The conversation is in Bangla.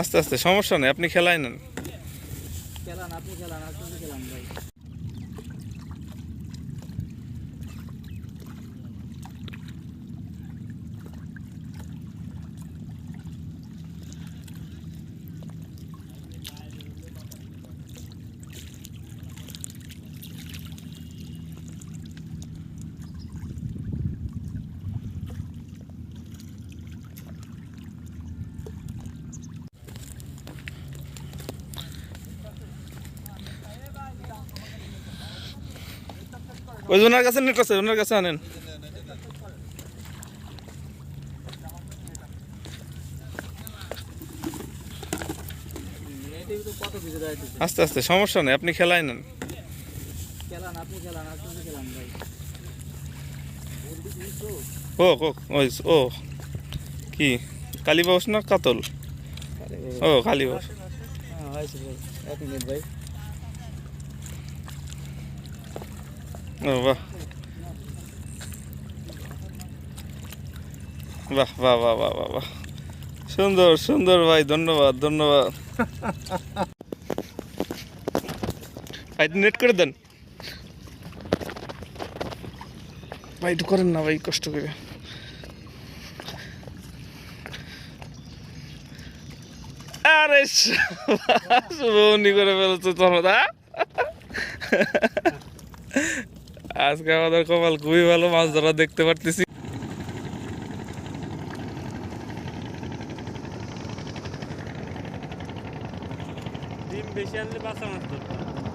আস্তে আস্তে সমস্যা নেই আপনি খেলায় নেন। খেলান আপনি খেলান আপনি খেলান ভাই। ওই ওনার কাছে নেট আছে, ওনার কাছে আনেন। আস্তে আস্তে, সমস্যা নেই, আপনি খেলায় নেন। ও ওই, ও, কি? কালীবাস না কাতল? ও কালীবাস হ্যাঁ এক মিনিট ভাই। বাহ বাহ বাহ বাহ বাহ বাহ বাহ সুন্দর সুন্দর ভাই, ধন্যবাদ ধন্যবাদ। ভাই নেট করে দেন। ভাই, একটু করেন না, ভাই, কষ্ট করে। আরে শুভনি করে ফেলছো তোমরা আজকে আমাদের কপাল খুবই ভালো, মাছ ধরা দেখতে পারতেছি। ডিম বেশি আনলে বাঁচা মাছ ধরতে।